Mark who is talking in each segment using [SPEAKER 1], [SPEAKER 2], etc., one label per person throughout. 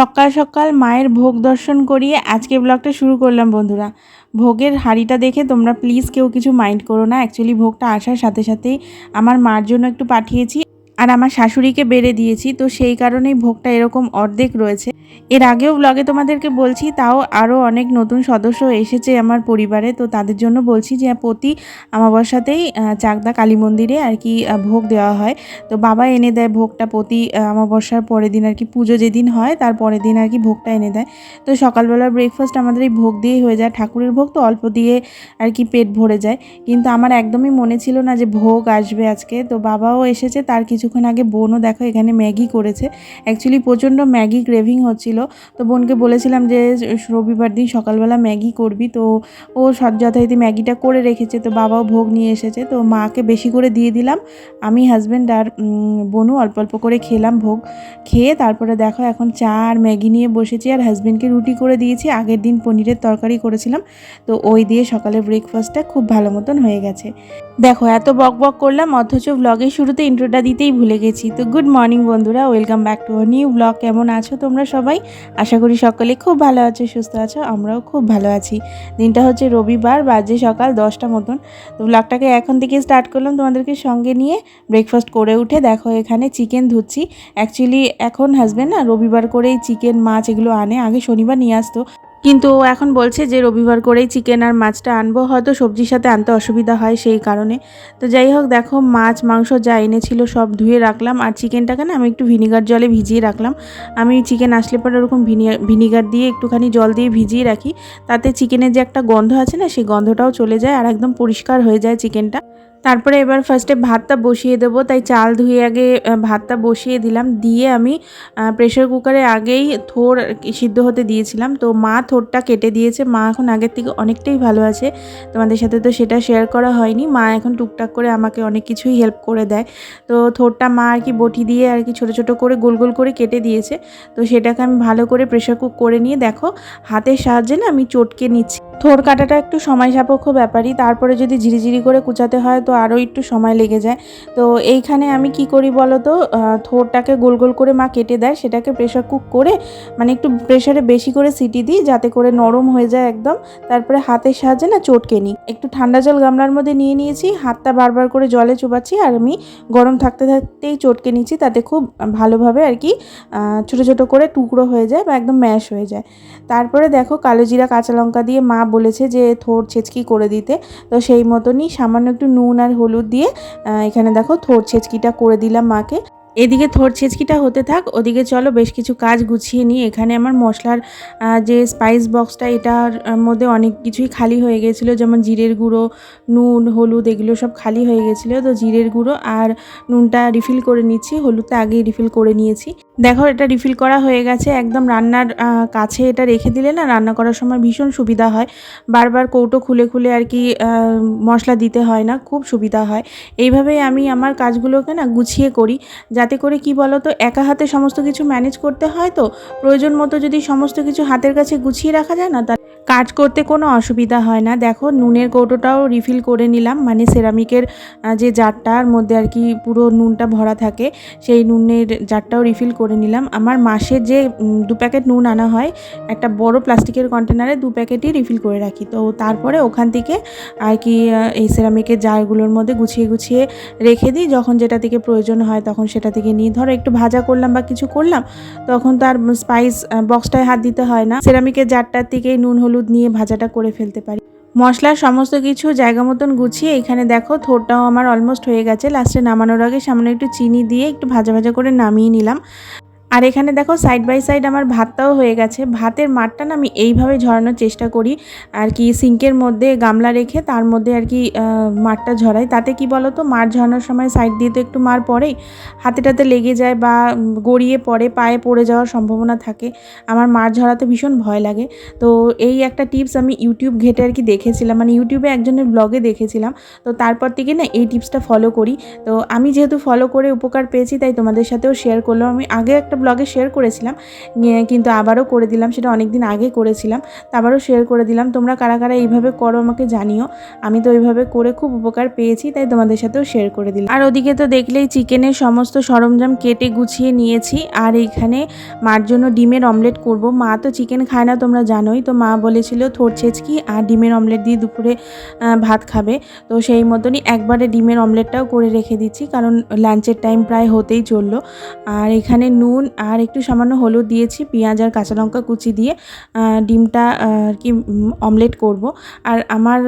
[SPEAKER 1] সকাল সকাল মায়ের ভোগ দর্শন করিয়ে আজকে ব্লগটা শুরু করলাম, বন্ধুরা। ভোগের হাড়িটা দেখে তোমরা প্লিজ কেউ কিছু মাইন্ড করো না। অ্যাকচুয়ালি ভোগটা আসার সাথে সাথেই আমার মার জন্য একটু পাঠিয়েছি। আমার শাশুড়িকে বেড়ে দিয়েছি তো সেই কারণেই ভোগটা এরকম অর্ধেক রয়েছে। এর আগেও ব্লগে তোমাদেরকে বলছি তাও আরও অনেক নতুন সদস্য এসেছে আমার পরিবারে তো তাদের জন্য বলছি যে প্রতি আমাবস্যাতেই আহ, চাকদা কালী মন্দিরে আর কি ভোগ দেওয়া হয়। তো বাবা এনে দেয় ভোগটা প্রতি আহ, আমাবস্যার পরের দিন আর কি পুজো যেদিন হয় তার পরের দিন আর কি ভোগটা এনে দেয়। তো সকালবেলার ব্রেকফাস্ট আমাদের এই ভোগ দিয়েই হয়ে যায় ঠাকুরের ভোগ তো অল্প দিয়ে আর কি পেট ভরে যায়। কিন্তু আমার একদমই মনে ছিল না যে ভোগ আসবে আজকে তো বাবাও এসেছে তার কিছুক্ষণ আগে বোনও দেখো এখানে ম্যাগি করেছে। অ্যাকচুয়ালি প্রচণ্ড ম্যাগি ক্রেভিং হচ্ছিল। তো বোনকে বলেছিলাম যে, রবিবার দিন সকালবেলা ম্যাগি করবি। তো ও যথারীতি ম্যাগিটা করে রেখেছে। তো বাবাও ভোগ নিয়ে এসেছে। তো মাকে বেশি করে দিয়ে দিলাম। আমি হাজব্যান্ড আর বোনও অল্প অল্প করে খেলাম ভোগ। খেয়ে তারপরে দেখো এখন চা আর ম্যাগি নিয়ে বসেছি। আর হাজব্যান্ডকে রুটি করে দিয়েছি। আগের দিন পনিরের তরকারি করেছিলাম। তো ওই দিয়ে সকালের ব্রেকফাস্টটা খুব ভালো মতন হয়ে গেছে। দেখো এত বক বক করলাম। অথচ ব্লগের শুরুতে ইন্ট্রোটা দিতেই ভুলে গেছি। তো গুড মর্নিং বন্ধুরা welcome back to new blog কেমন আছো তোমরা সবাই? আশা করি সকলে খুব ভালো আছো, সুস্থ আছো, আমরাও খুব ভালো আছি। দিনটা হচ্ছে রবিবার, বাজে সকাল দশটা মতন। তো ব্লগটাকে এখন থেকে স্টার্ট করলাম তোমাদেরকে সঙ্গে নিয়ে। ব্রেকফাস্ট করে উঠে দেখো এখানে চিকেন ধুচ্ছি। অ্যাকচুয়ালি এখন হাজব্যান্ড না রবিবার করেই চিকেন মাছ এগুলো আনে। আগে শনিবার নিয়ে আসতো। কিন্তু ও এখন বলছে যে রবিবার করেই চিকেন আর মাছটা আনব, হয়তো সবজির সাথে আনতে অসুবিধা হয় সেই কারণে। তো যাই হোক, দেখো মাছ, মাংস যা এনেছিল সব ধুয়ে রাখলাম আর চিকেনটাকে না আমি একটু ভিনিগার জলে ভিজিয়ে রাখলাম। আমি চিকেন আসলে পরে ওরকম ভিনিগার দিয়ে একটুখানি জল দিয়ে ভিজিয়ে রাখি। তাতে চিকেনের যে একটা গন্ধ আছে না, সেই গন্ধটাও চলে যায় আর একদম পরিষ্কার হয়ে যায় চিকেনটা তারপরে এবার ফার্স্টে ভাতটা বসিয়ে দেবো, তাই চাল ধুয়ে আগে ভাতটা বসিয়ে দিলাম। দিয়ে আমি প্রেশার কুকারে আগেই থোর সিদ্ধ হতে দিয়েছিলাম। তো মা থোরটা কেটে দিয়েছে। মা এখন আগের থেকে অনেকটাই ভালো আছে। তোমাদের সাথে তো সেটা শেয়ার করা হয়নি। মা এখন টুকটাক করে আমাকে অনেক কিছুই হেল্প করে দেয়। তো থোরটা মা আর কি বটি দিয়ে আর কি ছোটো ছোটো করে গোল গোল করে কেটে দিয়েছে। তো সেটাকে আমি ভালো করে প্রেশার কুক করে নিয়ে, দেখো, হাতের সাহায্যে না আমি চটকে নিচ্ছি। থোর কাটাটা একটু সময় সাপেক্ষ ব্যাপারই, তারপরে যদি ঝিরিঝিরি করে কুচাতে হয় তো আরও একটু সময় লেগে যায়। তো এইখানে আমি কি করি বলো তো? থোরটাকে গোল গোল করে মা কেটে দেয়, সেটাকে প্রেশার কুক করে মানে একটু প্রেশারে বেশি করে সিটি দিই, যাতে করে নরম হয়ে যায় একদম। তারপরে হাতের সাহায্যে না চটকে নিই। একটু ঠান্ডা জল গামলার মধ্যে নিয়ে নিয়েছি, হাতটা বারবার করে জলে চুবাচ্ছি আর আমি গরম থাকতে থাকতেই চটকে নিচ্ছি, তাতে খুব ভালোভাবে আর কি ছোটো ছোটো করে টুকরো হয়ে যায় বা একদম ম্যাশ হয়ে যায়। তারপরে দেখো কালো জিরা, কাঁচা লঙ্কা দিয়ে মা বলেছে যে থোর ছেচকি করে দিতে। তো সেই মতনই সামান্য একটু নুন আর হলুদ দিয়ে এখানে দেখো থোর ছেচকিটা করে দিলাম মাকে। এদিকে থোর ছেচকিটা হতে থাক, ওদিকে চলো বেশ কিছু কাজ গুছিয়ে নিই। এখানে আমার মশলার যে স্পাইস বক্সটা এটার মধ্যে অনেক কিছুই খালি হয়ে গেছিল। যেমন জিরের গুঁড়ো, নুন, হলুদ, এগুলো সব খালি হয়ে গেছিল। তো জিরের গুঁড়ো আর নুনটা রিফিল করে নিচ্ছি। হলুদটা আগেই রিফিল করে নিয়েছি। দেখো, এটা রিফিল করা হয়ে গেছে। একদম রান্নার কাছে এটা রেখে দিলে না, রান্না করার সময় ভীষণ সুবিধা হয়। বারবার কৌটো খুলে খুলে আর কি মশলা দিতে হয় না, খুব সুবিধা হয়। এইভাবেই আমি আমার কাজগুলোকে না গুছিয়ে করি। যাতে করে কি বলো তো একা হাতে সমস্ত কিছু ম্যানেজ করতে হয় তো, প্রয়োজন মতো যদি সমস্ত কিছু হাতের কাছে গুছিয়ে রাখা যায় না কাজ করতে কোনো অসুবিধা হয় না। দেখো, নুনের কৌটোটাও রিফিল করে নিলাম। মানে সেরামিকের যে জারটার মধ্যে আর কি পুরো নুনটা ভরা থাকে, সেই নুনের জারটাও রিফিল করে নিলাম। আমার মাসে যে দু প্যাকেট নুন আনা হয়, একটা বড় প্লাস্টিকের কন্টেনারে দু প্যাকেটই রিফিল করে রাখি। তো তারপরে ওখান থেকে আর কি এই সেরামিকের জারগুলোর মধ্যে গুছিয়ে গুছিয়ে রেখে দিই। যখন যেটা থেকে প্রয়োজন হয় তখন সেটা থেকে নিয়ে ধরো, একটু ভাজা করলাম বা কিছু করলাম, তখন তো আর স্পাইস বক্সটায় হাত দিতে হয় না। সেরামিকের জারটার থেকেই নুন, হলুদ নিয়ে ভাজাটা করে ফেলতে পারি। মশলার সমস্ত কিছু জায়গা মতন গুছিয়ে এখানে দেখো থোরটাও আমার অলমোস্ট হয়ে গেছে। লাস্টে নামানোর আগে সামনে একটু চিনি দিয়ে একটু ভাজা ভাজা করে নামিয়ে নিলাম। আর এখানে দেখো সাইড বাই সাইড আমার ভাতটাও হয়ে গেছে। ভাতের মাঠটা না আমি এইভাবে ঝরানোর চেষ্টা করি। আর কি সিঙ্কের মধ্যে গামলা রেখে তার মধ্যে আর কি মাঠটা ঝরাই। তাতে কি বলো তো মাঠ ঝরানোর সময় সাইড দিয়ে তো একটু মার পড়েই। হাতেটাতে লেগে যায় বা গড়িয়ে পড়ে, পায়ে পড়ে যাওয়ার সম্ভাবনা থাকে। আমার মাঠ ঝরাতে ভীষণ ভয় লাগে। তো এই একটা টিপস আমি ইউটিউব ঘেটে আর কি দেখেছিলাম। মানে ইউটিউবে একজনের ব্লগে দেখেছিলাম। তো তারপর থেকে না এই টিপসটা ফলো করি। তো আমি যেহেতু ফলো করে উপকার পেয়েছি, তাই তোমাদের সাথেও শেয়ার করলাম। আমি আগে একটা ব্লগে শেয়ার করেছিলাম কিন্তু আবারও করে দিলাম, সেটা অনেক দিন আগে করেছিলাম, তা আবারও শেয়ার করে দিলাম। তোমরা কারা কারা এইভাবে করো আমাকে জানিও, আমি তো ওইভাবে করে খুব উপকার পেয়েছি, তাই তোমাদের সাথেও শেয়ার করে দিলাম। আর ওদিকে তো দেখলেই চিকেনের সমস্ত সরঞ্জাম কেটে গুছিয়ে নিয়েছি, আর এইখানে মার জন্য ডিমের অমলেট করব। মা তো চিকেন খায় না, তোমরা জানোই, তো মা বলেছিল থোর ছেচকি আর ডিমের অমলেট দিয়ে দুপুরে ভাত খাবে, তো সেই মতনই একবারে ডিমের অমলেটটাও করে রেখে দিচ্ছি, কারণ লাঞ্চের টাইম প্রায় হতেই চলল। আর এখানে নুন আর একটু সামান্য হলুদ দিয়েছি, পেঁয়াজ আর কাঁচা লঙ্কা কুচি দিয়ে ডিমটা আর কি অমলেট করব। আর আমার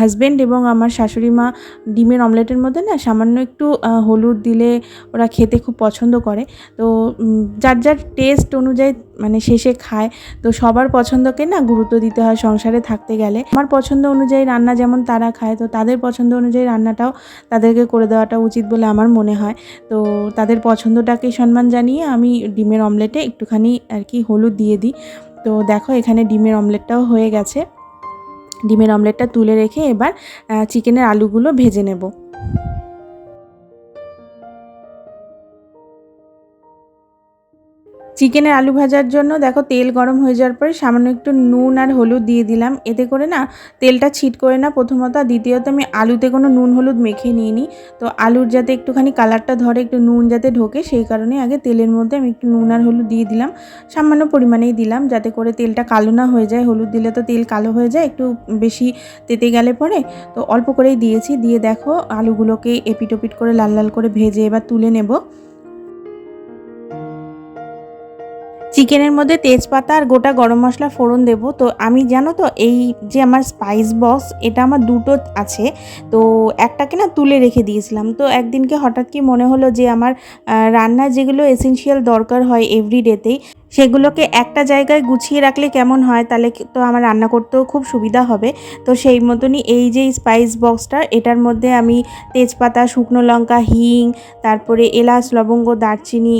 [SPEAKER 1] হাজব্যান্ড এবং আমার শাশুড়ি মা ডিমের অমলেটের মধ্যে না সামান্য একটু হলুদ দিলে ওরা খেতে খুব পছন্দ করে। তো যার যার টেস্ট অনুযায়ী মানে শেষে খায়। তো সবার পছন্দকে না গুরুত্ব দিতে হয় সংসারে থাকতে গেলে। আমার পছন্দ অনুযায়ী রান্না যেমন তারা খায়, তো তাদের পছন্দ অনুযায়ী রান্নাটাও তাদেরকে করে দেওয়াটা উচিত বলে আমার মনে হয়। তো তাদের পছন্দটাকে সম্মান জানিয়ে আমি ডিমের অমলেটে একটুখানি আর কি হলুদ দিয়ে দিই। তো দেখো এখানে ডিমের অমলেটটাও হয়ে গেছে। ডিমের অমলেটটা তুলে রেখে এবার চিকেনের আলুগুলো ভেজে নেব। চিকেনের আলু ভাজার জন্য দেখো তেল গরম হয়ে যাওয়ার পরে সামান্য একটু নুন আর হলুদ দিয়ে দিলাম। এতে করে না তেলটা ছিট করে না, প্রথমত আর দ্বিতীয়ত আমি আলুতে কোনো নুন হলুদ মেখে নিইনি। তো আলুর যাতে একটুখানি কালারটা ধরে, একটু নুন যাতে ঢোকে, সেই কারণে আগে তেলের মধ্যে আমি একটু নুন আর হলুদ দিয়ে দিলাম। সামান্য পরিমাণেই দিলাম যাতে করে তেলটা কালো না হয়ে যায়। হলুদ দিলে তো তেল কালো হয়ে যায়, একটু বেশি তেতে গেলে পরে। তো অল্প করেই দিয়েছি। দিয়ে দেখো আলুগুলোকে এপিটোপিট করে লাল লাল করে ভেজে এবার তুলে নেব। চিকেনের মধ্যে তেজপাতা আর গোটা গরম মশলা ফোড়ন দেব। তো আমি, জানো তো, এই যে আমার স্পাইস বক্স এটা আমার দুটো আছে। তো একটাকে না তুলে রেখে দিয়েছিলাম। তো একদিনকে হঠাৎ কি মনে হলো যে আমার রান্না যেগুলো এসেনশিয়াল দরকার হয় এভরিডেতেই সেগুলোকে একটা জায়গায় গুছিয়ে রাখলে কেমন হয়, তাহলে তো আমার রান্না করতেও খুব সুবিধা হবে। তো সেই মতনই এই যে স্পাইস বক্সটা এটার মধ্যে আমি তেজপাতা, শুকনো লঙ্কা, হিং, তারপরে এলাচ, লবঙ্গ, দারচিনি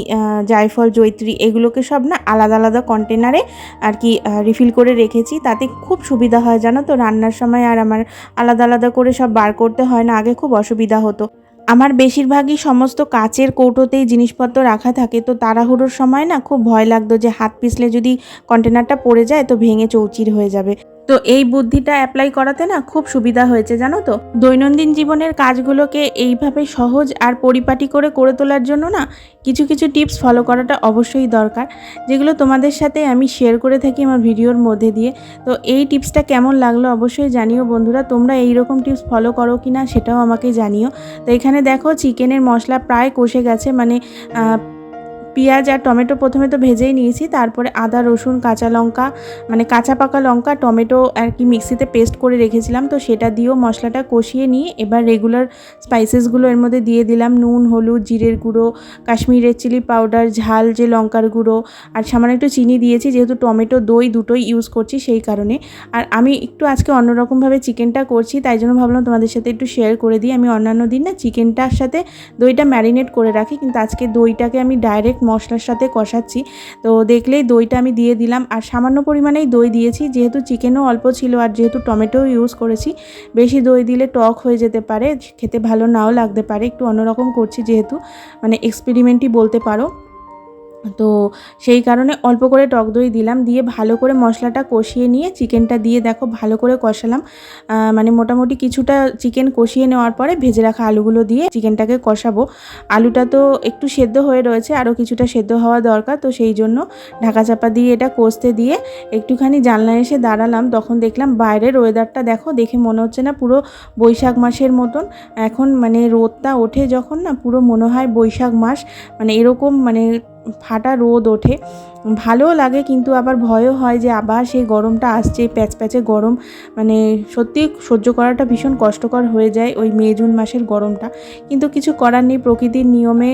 [SPEAKER 1] জায়ফল জৈত্রী এগুলোকে সব না আলাদা আলাদা কন্টেনারে আর কি রিফিল করে রেখেছি। তাতে খুব সুবিধা হয় জানো তো, রান্নার সময় আর আমার আলাদা আলাদা করে সব বার করতে হয় না, আগে খুব অসুবিধা হতো। আমার বেশিরভাগই সমস্ত কাচের কৌটোতেই জিনিসপত্র রাখা থাকে, তো তাড়াহুড়োর সময় না খুব ভয় লাগতো যে হাত পিছলে যদি কন্টেনারটা পড়ে যায় তো ভেঙে চৌচির হয়ে যাবে। তো এই বুদ্ধিটা অ্যাপ্লাই করাতে না খুব সুবিধা হয়েছে, জানো তো? দৈনন্দিন জীবনের কাজগুলোকে এইভাবে সহজ আর পরিপাটি করে করে তোলার জন্য না কিছু কিছু টিপস ফলো করাটা অবশ্যই দরকার, যেগুলো তোমাদের সাথে আমি শেয়ার করে থাকি আমার ভিডিওর মধ্যে দিয়ে। তো এই টিপসটা কেমন লাগল অবশ্যই জানিও বন্ধুরা, তোমরা এই রকম টিপস ফলো করো কি না সেটাও আমাকে জানিও। তো এখানে দেখো চিকেনের মশলা প্রায় কষে গেছে মানে পেঁয়াজ আর টমেটো প্রথমে তো ভেজেই নিয়েছি, তারপরে আদা, রসুন, কাঁচা লঙ্কা মানে কাঁচা পাকা লঙ্কা, টমেটো আর কি মিক্সিতে পেস্ট করে রেখেছিলাম, তো সেটা দিয়েও মশলাটা কষিয়ে নিয়ে এবার রেগুলার স্পাইসেসগুলো এর মধ্যে দিয়ে দিলাম, নুন, হলুদ, জিরের গুঁড়ো, কাশ্মীরের চিলি পাউডার ঝাল যে লঙ্কার গুঁড়ো, আর সামান্য একটু চিনি দিয়েছি, যেহেতু টমেটো দই দুটোই ইউজ করছি সেই কারণে, আর আমি একটু আজকে অন্যরকমভাবে চিকেনটা করছি, তাই জন্য ভাবলাম তোমাদের সাথে একটু শেয়ার করে দিই, আমি অন্যান্য দিন না চিকেনটার সাথে দইটা ম্যারিনেট করে রাখি, কিন্তু আজকে দইটাকে আমি ডাইরেক্ট মশলার সাথে কষাচ্ছি। তো দেখলেই দইটা আমি দিয়ে দিলাম। আর সামান্য পরিমাণেই দই দিয়েছি, যেহেতু চিকেনও অল্প ছিল আর যেহেতু টমেটোও ইউজ করেছি, বেশি দই দিলে টক হয়ে যেতে পারে, খেতে ভালো নাও লাগতে পারে, একটু অন্যরকম করছি যেহেতু মানে এক্সপেরিমেন্টই বলতে পারো। তো সেই কারণে অল্প করে টক দই দিলাম, দিয়ে ভালো করে মশলাটা কষিয়ে নিয়ে চিকেনটা দিয়ে দেখো ভালো করে কষালাম। মানে মোটামুটি কিছুটা চিকেন কষিয়ে নেওয়ার পরে ভেজে রাখা আলুগুলো দিয়ে চিকেনটাকে কষাবো। আলুটা তো একটু সেদ্ধ হয়ে রয়েছে, আরও কিছুটা সেদ্ধ হওয়া দরকার, তো সেই জন্য ঢাকা চাপা দিয়ে এটা কষতে দিয়ে একটুখানি জানলায় এসে দাঁড়ালাম, তখন দেখলাম বাইরের ওয়েদারটা দেখো, দেখে মনে হচ্ছে না পুরো বৈশাখ মাসের মতন। এখন মানে রোদটা ওঠে যখন না, পুরো মনে হয় বৈশাখ মাস মানে এরকম মানে ফাটা রোদ ওঠে। ভালোও লাগে, কিন্তু আবার ভয়ও হয় যে আবার সেই গরমটা আসছে, প্যাচ প্যাচে গরম। মানে সত্যি সহ্য করাটা ভীষণ কষ্টকর হয়ে যায় ওই মে, জুন মাসের গরমটা। কিন্তু কিছু করার নেই, প্রকৃতির নিয়মে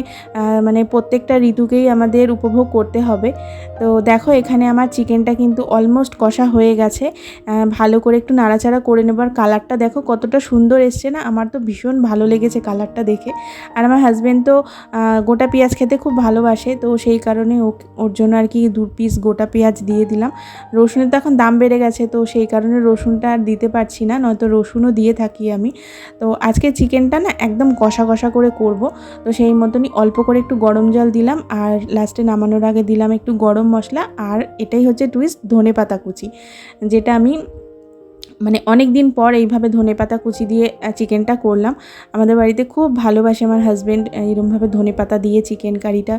[SPEAKER 1] মানে প্রত্যেকটা ঋতুকেই আমাদের উপভোগ করতে হবে। তো দেখো, এখানে আমার চিকেনটা কিন্তু অলমোস্ট কষা হয়ে গেছে। ভালো করে একটু নাড়াচাড়া করে নেবার কালারটা দেখো কতটা সুন্দর এসছে না, আমার তো ভীষণ ভালো লেগেছে কালারটা দেখে। আর আমার হাজব্যান্ড তো গোটা পেঁয়াজ খেতে খুব ভালোবাসে, তো সেই কারণে ওর জন্য আর কি দু পিস গোটা পেঁয়াজ দিয়ে দিলাম। রসুনের তো এখন দাম বেড়ে গেছে, তো সেই কারণে রসুনটা আর দিতে পারছি না, নয়তো রসুনও দিয়ে থাকি আমি। তো আজকে চিকেনটা না একদম কষা কষা করে করব, তো সেই মতনই অল্প করে একটু গরম জল দিলাম, আর লাস্টে নামানোর আগে দিলাম একটু গরম মশলা, আর এটাই হচ্ছে টুইস্ট ধনে পাতা কুচি, যেটা আমি মানে অনেক দিন পর এইভাবে ধনে পাতা কুচি দিয়ে চিকেনটা করলাম। আমাদের বাড়িতে খুব ভালোবাসে আমার হাজব্যান্ড এরমভাবে ধনে পাতা দিয়ে চিকেন কারিটা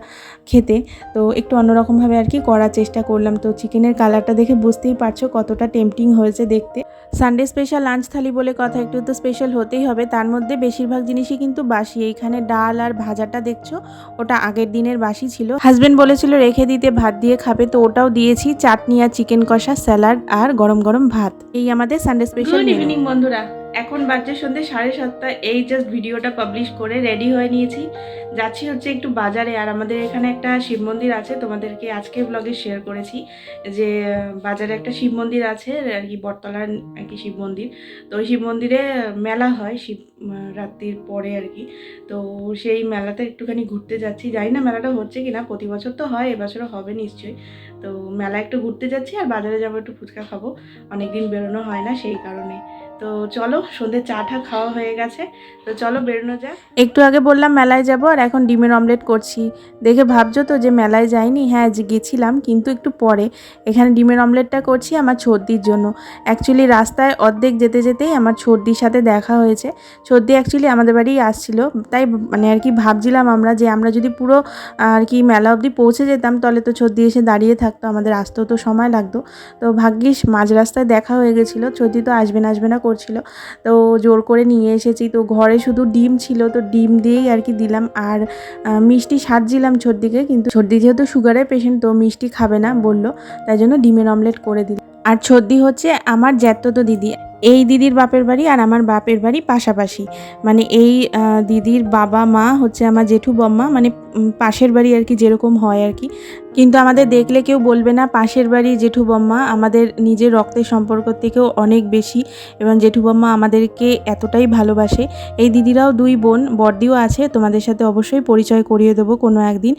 [SPEAKER 1] খেতে। তো একটু অন্যরকমভাবে আর কি করার চেষ্টা করলাম। তো চিকেনের কালারটা দেখে বুঝতেই পারছ কতটা টেম্পটিং হয়েছে দেখতে। সানডে স্পেশাল লাঞ্চ থালি বলে কথা একটু তো স্পেশাল হতেই হবে। তার মধ্যে বেশিরভাগ জিনিসই কিন্তু বাসি। এইখানে ডাল আর ভাজাটা দেখছ ওটা আগের দিনের বাসি ছিল। হাজব্যান্ড বলেছিল রেখে দিতে ভাত দিয়ে খাবে। তো ওটাও দিয়েছি চাটনি আর চিকেন কষা স্যালাড আর গরম গরম ভাত। এই আমাদের সানডে স্পেশাল ইভিনিং বন্ধুরা। এখন বাজছে সন্ধ্যে সাড়ে সাতটা, এই জাস্ট ভিডিওটা পাবলিশ করে রেডি হয়ে নিয়েছি। যাচ্ছি হচ্ছে একটু বাজারে, আর আমাদের এখানে একটা শিব মন্দির আছে, তোমাদেরকে আজকে ব্লগে শেয়ার করেছি যে, বাজারে একটা শিব মন্দির আছে, আর কি বটতলার আর কি শিব মন্দির। তো ওই শিব মন্দিরে মেলা হয়, শিব রাত্রির পরে আর কি। তো সেই মেলাতে একটুখানি ঘুরতে যাচ্ছি। জানি না মেলাটা হচ্ছে কি না প্রতি বছর তো হয়, এবছরও হবে নিশ্চয়ই। তো মেলা একটু ঘুরতে যাচ্ছি, আর বাজারে যাব একটু ফুচকা খাব। অনেকদিন বেরোনো হয় না সেই কারণে। তো চলো, সন্ধে চা টা খাওয়া হয়ে গেছে। তো চলো বেরোনো যাক। একটু আগে বললাম মেলায় যাব আর এখন ডিমের অমলেট করছি। দেখে ভাবছ তো যে মেলায় যাইনি? হ্যাঁ যে গেছিলাম, কিন্তু একটু পরে। এখানে ডিমের অমলেটটা করছি আমার ছর্দির জন্য। অ্যাকচুয়ালি রাস্তায় অর্ধেক যেতে যেতেই আমার ছর্দির সাথে দেখা হয়েছে। ছর্দি অ্যাকচুয়ালি আমাদের বাড়ি আসছিল। তাই মানে আর কি ভাবছিলাম আমরা যে আমরা যদি পুরো, আর কি মেলা অবধি পৌঁছে যেতাম, তাহলে তো ছর্দি এসে দাঁড়িয়ে থাকতো। আমাদের আসতেও তো সময় লাগতো। তো ভাগ্যিস মাঝ রাস্তায় দেখা হয়ে গেছিল। ছর্দি তো আসবে না আসবে না করছিল। তো জোর করে নিয়ে এসেছি। তো ঘরে শুধু ডিম ছিল। তো ডিম দিয়েই আর কি দিলাম। আর মিষ্টি সাজছিলাম ছর্দিকে কিন্তু ছর্দি যেহেতু সুগারের পেশেন্ট তো মিষ্টি খাবে না বলল। তাই জন্য ডিমের অমলেট করে দিল আর ছর্দি হচ্ছে আমার জ্যাঠতো দিদি। এই দিদির বাপের বাড়ি আর আমার বাপের বাড়ি পাশাপাশি। মানে এই দিদির বাবা, মা হচ্ছে আমার জেঠু বম্মা মানে পাশের বাড়ি আর কি যেরকম হয় আর কি। কিন্তু আমাদের দেখলে কেউ বলবে না, পাশের বাড়ি জেঠু বম্মা আমাদের নিজের রক্তের সম্পর্ক থেকেও অনেক বেশি এবং জেঠু বম্মা আমাদেরকে এতটাই ভালোবাসে। এই দিদিরাও দুই বোন, বর্দিও আছে, তোমাদের সাথে অবশ্যই পরিচয় করিয়ে দেবো কোনো একদিন।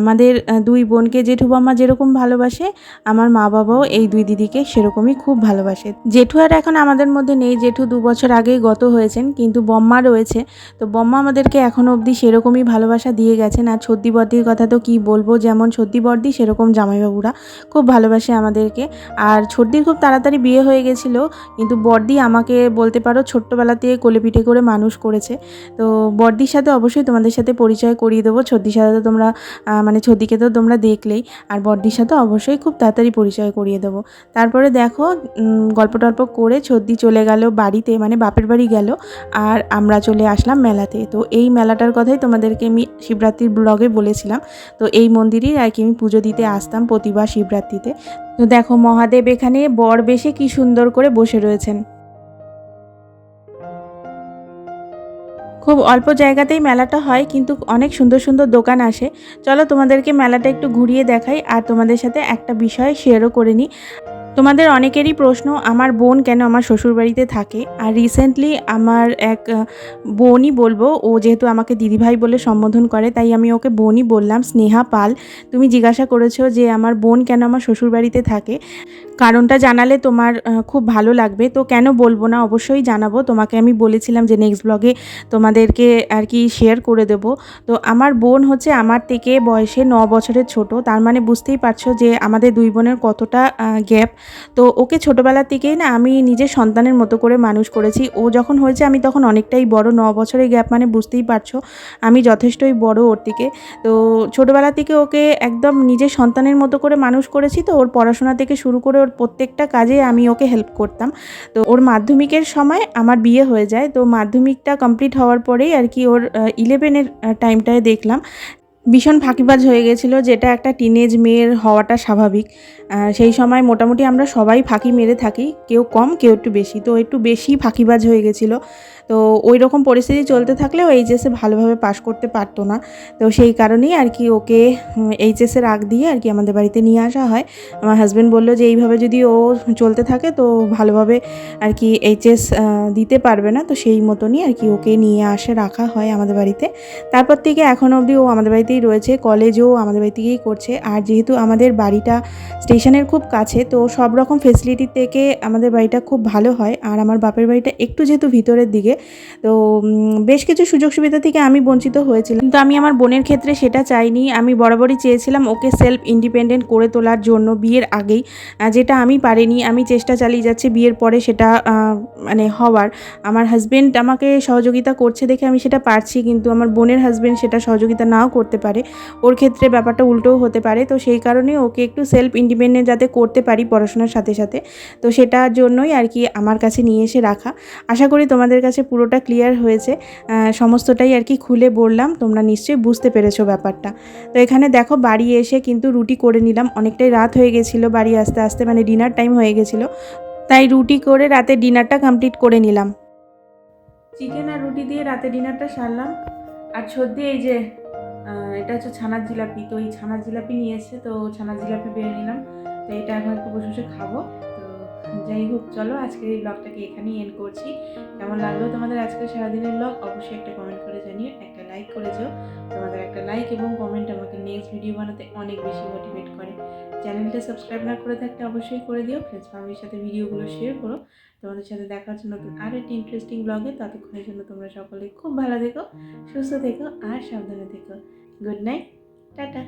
[SPEAKER 1] আমাদের দুই বোনকে জেঠু বম্মা যেরকম ভালোবাসে, আমার মা বাবাও এই দুই দিদিকে সেরকমই খুব ভালোবাসে। জেঠু আর এখন আমাদের মধ্যে নেই, জেঠু দু বছর আগেই গত হয়েছেন, কিন্তু বম্মা রয়েছে। তো বম্মা আমাদেরকে এখনও অবধি সেরকমই ভালোবাসা দিয়ে গেছেন। আর ছদ্দি বর্দির কথা তো কি বলব, যেমন ছদ্দি বর্দি, সেরকম জামাইবাবুরা খুব ভালোবাসে আমাদেরকে। আর ছর্দির খুব তাড়াতাড়ি বিয়ে হয়ে গেছিল, কিন্তু বর্দি আমাকে বলতে পারো ছোট্টবেলাতে কোলে পিঠে করে মানুষ করেছে। তো বর্দির সাথে অবশ্যই তোমাদের সাথে পরিচয় করিয়ে দেবো। ছর্দির সাথে তো তোমরা মানে ছর্দিকে তো তোমরা দেখলেই। আর বর্দির সাথে অবশ্যই খুব তাড়াতাড়ি পরিচয় করিয়ে দেবো। তারপরে দেখো গল্প টল্প করে ছর্দি চলে গেল বাড়িতে মানে বাপের বাড়ি গেল আর আমরা চলে আসলাম মেলাতে। তো এই মেলাটার কথাই তোমাদেরকে আমি শিবরাত্রির ব্লগে বলেছিলাম। তো এই মন্দিরেই আর কি আমি পুজো দিতে আসতাম প্রতিবার শিবরাত্রিতে। তো দেখো মহাদেব এখানে বর বেশে কি সুন্দর করে বসে রয়েছেন। খুব অল্প জায়গাতেই মেলাটা হয়, কিন্তু অনেক সুন্দর সুন্দর দোকান আসে। চলো তোমাদেরকে মেলাটা একটু ঘুরিয়ে দেখাই আর তোমাদের সাথে একটা বিষয় শেয়ারও করে নিই। তোমাদের অনেকেরই প্রশ্ন, আমার বোন কেন আমার শ্বশুরবাড়িতে থাকে? আর রিসেন্টলি আমার এক বোনই বলব, ও যেহেতু আমাকে দিদিভাই বলে সম্বোধন করে, তাই আমি ওকে বোনই বললাম, স্নেহা পাল, তুমি জিজ্ঞাসা করেছ যে আমার বোন কেন আমার শ্বশুরবাড়িতে থাকে? কারণটা জানালে তোমার খুব ভালো লাগবে। তো কেন বলব না, অবশ্যই জানাব। তোমাকে আমি বলেছিলাম যে নেক্সট ব্লগে তোমাদেরকে আর কি শেয়ার করে দেব। তো আমার বোন হচ্ছে আমার থেকে বয়সে ন বছরের ছোট, তার মানে বুঝতেই পারছ যে আমাদের দুই বোনের কতটা গ্যাপ তো ওকে ছোটোবেলা থেকেই না আমি নিজের সন্তানের মতো করে মানুষ করেছি। ও যখন হয়েছে আমি তখন অনেকটাই বড়, ন বছরের গ্যাপ মানে বুঝতেই পারছ, আমি যথেষ্টই বড় ওর থেকে। তো ছোটোবেলা থেকে ওকে একদম নিজের সন্তানের মতো করে মানুষ করেছি তো ওর পড়াশোনা থেকে শুরু করে ওর প্রত্যেকটা কাজে আমি ওকে হেল্প করতাম। তো ওর মাধ্যমিকের সময় আমার বিয়ে হয়ে যায়, তো মাধ্যমিকটা কমপ্লিট হওয়ার পরেই আর কি ওর ইলেভেনের টাইমটায় দেখলাম। ভীষণ ফাঁকিবাজ হয়ে গেছিল যেটা একটা টিনেজ মেয়ের হওয়াটা স্বাভাবিক। সেই সময় মোটামুটি আমরা সবাই ফাঁকি মেরে থাকি, কেউ কম, কেউ একটু বেশি। তো একটু বেশি ফাঁকিবাজ হয়ে গেছিল। তো ওই রকম পরিস্থিতি চলতে থাকলে ও এইচএসে ভালোভাবে পাশ করতে পারতো না। তো সেই কারণেই আর কি ওকে এইচএসের আগ দিয়ে আর কি আমাদের বাড়িতে নিয়ে আসা হয়। আমার হাজব্যান্ড বলল যে, এইভাবে যদি ও চলতে থাকে, তো ভালোভাবে আর কি এইচএস দিতে পারবে না। তো সেই মতনই আর কি ওকে নিয়ে আসে, রাখা হয় আমাদের বাড়িতে। তারপর থেকে এখন অবধি ও আমাদের বাড়িতেই রয়েছে কলেজও আমাদের বাড়ি থেকেই করছে। আর যেহেতু আমাদের বাড়িটা স্টেশনের খুব কাছে, তো সব রকম ফেসিলিটি থেকে আমাদের বাড়িটা খুব ভালো হয়। আর আমার বাপের বাড়িটা একটু যেহেতু ভিতরের দিকে, তো বেশ কিছু সুযোগ সুবিধা থেকে আমি বঞ্চিত হয়েছিলাম। কিন্তু আমি আমার বোনের ক্ষেত্রে সেটা চাইনি। আমি বরাবরই চেয়েছিলাম ওকে সেলফ ইন্ডিপেন্ডেন্ট করে তোলার জন্য বিয়ের আগেই যেটা আমি পারিনি। আমি চেষ্টা চালিয়ে যাচ্ছি বিয়ের পরে সেটা মানে হওয়ার। আমার হাজব্যান্ড আমাকে সহযোগিতা করছে দেখে আমি সেটা পারছি, কিন্তু আমার বোনের হাজব্যান্ড সেটা সহযোগিতা নাও করতে পারে। ওর ক্ষেত্রে ব্যাপারটা উল্টোও হতে পারে। তো সেই কারণে ওকে একটু সেলফ ইন্ডিপেন্ডেন্ট যাতে করতে পারি পড়াশোনার সাথে সাথে। তো সেটার জন্যই আর কি আমার কাছে নিয়ে এসে রাখা। আশা করি তোমাদের কাছে পুরোটা ক্লিয়ার হয়েছে। সমস্তটাই আর কি খুলে বললাম, তোমরা নিশ্চয়ই বুঝতে পেরেছ ব্যাপারটা। তো এখানে দেখো, বাড়ি এসে কিন্তু রুটি করে নিলাম। অনেকটাই রাত হয়ে গেছিল বাড়ি আসতে আসতে মানে ডিনার টাইম হয়ে গেছিল। তাই রুটি করে রাতে ডিনারটা কমপ্লিট করে নিলাম। চিকেন আর রুটি দিয়ে রাতে ডিনারটা সারলাম। আর সর্দি এই যে এটা হচ্ছে ছানার জিলাপি। তো এই ছানার জিলাপি নিয়ে এসে তো ছানার জিলাপি বেড়ে নিলাম। তো এটা এখন একটু বসে বসে খাব। তো যাই হোক, চলো আজকের এই ব্লগটাকে এখানেই এন্ড করছি। কেমন লাগল তোমাদের আজকে সারাদিনের ব্লগ অবশ্যই একটা কমেন্ট করে জানিও, একটা লাইক করে যেও। তোমাদের একটা লাইক এবং কমেন্ট আমাকে নেক্সট ভিডিও বানাতে অনেক বেশি মোটিভেট করে। চ্যানেলটা সাবস্ক্রাইব না করে থাকলে অবশ্যই করে দিও ফ্রেন্ডস ফ্যামিলির সাথে ভিডিওগুলো শেয়ার করো। তোমাদের সাথে দেখা হচ্ছে নতুন আরও একটি ইন্টারেস্টিং ব্লগে ততক্ষণের জন্য তোমরা সকলে খুব ভালো থেকো, সুস্থ থেকো আর সাবধানে থেকো। Good night tata.